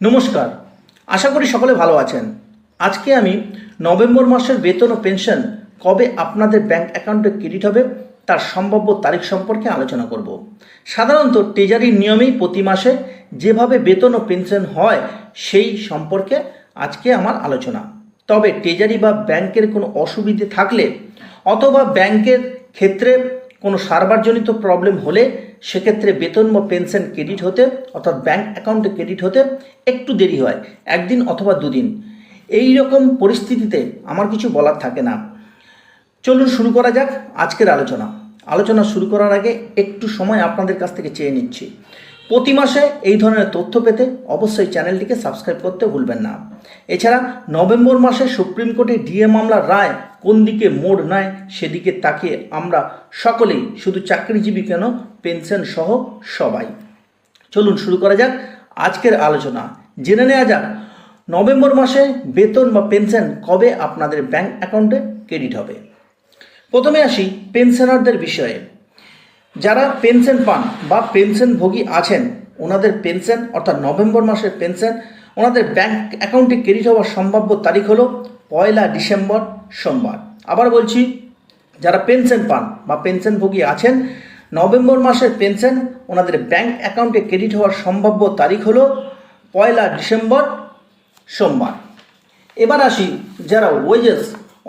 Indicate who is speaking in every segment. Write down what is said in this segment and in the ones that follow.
Speaker 1: নমস্কার। আশা করি সকলে ভালো আছেন। আজকে আমি নভেম্বর মাসের বেতন ও পেনশন কবে আপনাদের ব্যাংক অ্যাকাউন্টে ক্রেডিট হবে তার সম্ভাব্য তারিখ সম্পর্কে আলোচনা করব। সাধারণত ট্রেজারির নিয়মেই প্রতি মাসে যেভাবে বেতন ও পেনশন হয় সেই সম্পর্কে আজকে আমার আলোচনা। তবে ট্রেজারি বা ব্যাংকের কোনো অসুবিধে থাকলে অথবা ব্যাংকের ক্ষেত্রে কোনো সার্ভারজনিত প্রবলেম হলে সেক্ষেত্রে বেতন বা পেনশন ক্রেডিট হতে, অর্থাৎ ব্যাংক অ্যাকাউন্টে ক্রেডিট হতে একটু দেরি হয়, একদিন অথবা দুদিন। এই রকম পরিস্থিতিতে আমার কিছু বলার থাকে না। চলুন শুরু করা যাক আজকের আলোচনা। আলোচনা শুরু করার আগে একটু সময় আপনাদের কাছ থেকে চেয়ে নিচ্ছি। প্রতি মাসে এই ধরনের তথ্য পেতে অবশ্যই চ্যানেলটিকে সাবস্ক্রাইব করতে ভুলবেন না। এছাড়া নভেম্বর মাসে সুপ্রিম কোর্টে ডিএ মামলার রায় কোন দিকে মোড় নেয় সেদিকে তাকিয়ে আমরা সকলেই শুধু চাকরিজীবী কেন পেনশন সহ সবাই। চলুন শুরু করা যাক আজকের আলোচনা। জেনে নেওয়া যাক, নভেম্বর মাসে বেতন বা পেনশন কবে আপনাদের ব্যাংক অ্যাকাউন্টে ক্রেডিট হবে? প্রথমে আসি পেনশনারদের বিষয়ে। যারা পেনশন পান বা পেনশনভোগী আছেন, ওনাদের পেনশন অর্থাৎ নভেম্বর মাসের পেনশন, ওনাদের ব্যাংক অ্যাকাউন্টে ক্রেডিট হওয়ার সম্ভাব্য তারিখ হলো পয়লা ডিসেম্বর সোমবার। আবার বলছি, যারা পেনশন পান বা পেনশনভোগী আছেন নভেম্বর মাসের পেনশন, ওনাদের ব্যাংক অ্যাকাউন্টে ক্রেডিট হওয়ার সম্ভাব্য তারিখ হলো পয়লা ডিসেম্বর সোমবার। এবার আসি যারা ওয়েজেস,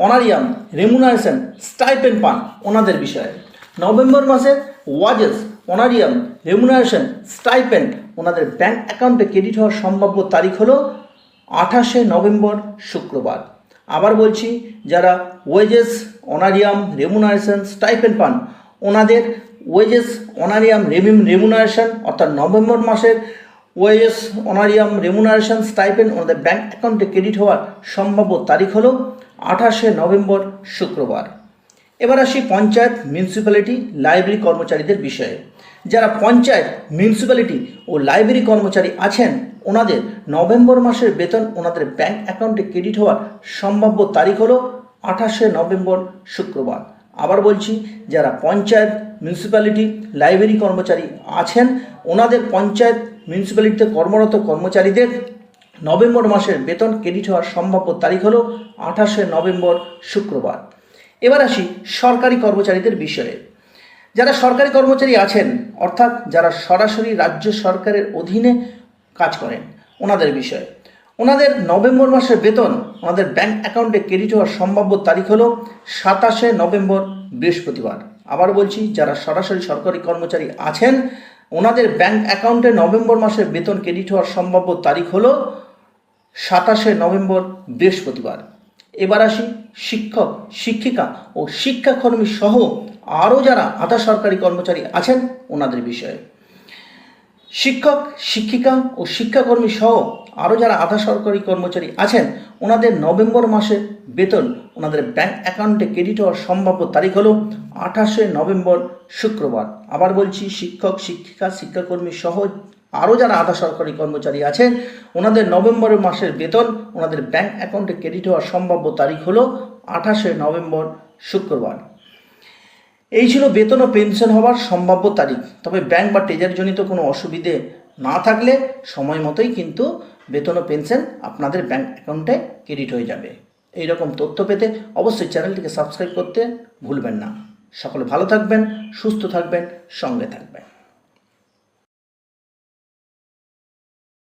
Speaker 1: অনারিয়াম, রেমুনারেশন স্টাইপেন্ড পান ওনাদের বিষয়ে। নভেম্বর মাসে ওয়াজেস, অনারিয়াম, রেমুনারেশন স্টাইপেন্ড ওনাদের ব্যাংক অ্যাকাউন্টে ক্রেডিট হওয়ার সম্ভাব্য তারিখ হলো আঠাশে নভেম্বর শুক্রবার। আবার বলছি, যারা ওয়েজেস, অনারিয়াম, রেমুনারেশন স্টাইপেন্ড পান, ওনাদের ওয়েজেস অনারিয়াম রেমিম, রেমুনারেশন, অর্থাৎ নভেম্বর মাসের ওয়েজেস অনারিয়াম রেমুনারেশন স্টাইপেন্ড ওনাদের ব্যাঙ্ক অ্যাকাউন্টে ক্রেডিট হওয়ার সম্ভাব্য তারিখ হলো আঠাশে নভেম্বর শুক্রবার। এবার আসি পঞ্চায়েত মিউনিসিপ্যালিটি লাইব্রেরি কর্মচারীদের বিষয়ে। যারা পঞ্চায়েত, মিউনিসিপ্যালিটি ও লাইব্রেরি কর্মচারী আছেন, ওনাদের নভেম্বর মাসের বেতন ওনাদের ব্যাঙ্ক অ্যাকাউন্টে ক্রেডিট হওয়ার সম্ভাব্য তারিখ হলো আঠাশে নভেম্বর শুক্রবার। আবার বলছি, যারা পঞ্চায়েত মিউনিসিপ্যালিটি লাইব্রেরি কর্মচারী আছেন, ওনাদের পঞ্চায়েত মিউনিসিপ্যালিটিতে কর্মরত কর্মচারীদের নভেম্বর মাসের বেতন ক্রেডিট হওয়ার সম্ভাব্য তারিখ হলো আঠাশে নভেম্বর শুক্রবার। এবার আসি সরকারি কর্মচারীদের বিষয়ে। যারা সরকারি কর্মচারী আছেন, অর্থাৎ যারা সরাসরি রাজ্য সরকারের অধীনে কাজ করেন, ওনাদের বিষয়ে। ওনাদের নভেম্বর মাসের বেতন ওনাদের ব্যাংক অ্যাকাউন্টে ক্রেডিট হওয়ার সম্ভাব্য তারিখ হলো সাতাশে নভেম্বর বৃহস্পতিবার। আবার বলছি, যারা সরাসরি সরকারি কর্মচারী আছেন, ওনাদের ব্যাংক অ্যাকাউন্টে নভেম্বর মাসের বেতন ক্রেডিট হওয়ার সম্ভাব্য তারিখ হলো সাতাশে নভেম্বর বৃহস্পতিবার। এবার আসি শিক্ষক, শিক্ষিকা ও শিক্ষাকর্মী সহ আরও যারা আধা সরকারি কর্মচারী আছেন, ওনাদের বিষয়ে। শিক্ষক, শিক্ষিকা ও শিক্ষাকর্মী সহ আরও যারা আধা সরকারি কর্মচারী আছেন, ওনাদের নভেম্বর মাসের বেতন ওনাদের ব্যাংক অ্যাকাউন্টে ক্রেডিট হওয়ার সম্ভাব্য তারিখ হলো আঠাশে নভেম্বর শুক্রবার। আবার বলছি, শিক্ষক, শিক্ষিকা, শিক্ষাকর্মী সহ আরও যারা আধা সরকারি কর্মচারী আছেন, ওনাদের নভেম্বর মাসের বেতন ওনাদের ব্যাংক অ্যাকাউন্টে ক্রেডিট হওয়ার সম্ভাব্য তারিখ হলো আঠাশে নভেম্বর শুক্রবার। এই ছিল বেতন ও পেনশন হওয়ার সম্ভাব্য তারিখ। তবে ব্যাংক বা টেজারজনিত কোনো অসুবিধে না থাকলে সময় মতোই কিন্তু বেতন ও পেনশন আপনাদের ব্যাঙ্ক অ্যাকাউন্টে ক্রেডিট হয়ে যাবে। এই রকম তথ্য পেতে অবশ্যই চ্যানেলটিকে সাবস্ক্রাইব করতে ভুলবেন না। সকলে ভালো থাকবেন, সুস্থ থাকবেন, সঙ্গে থাকবেন।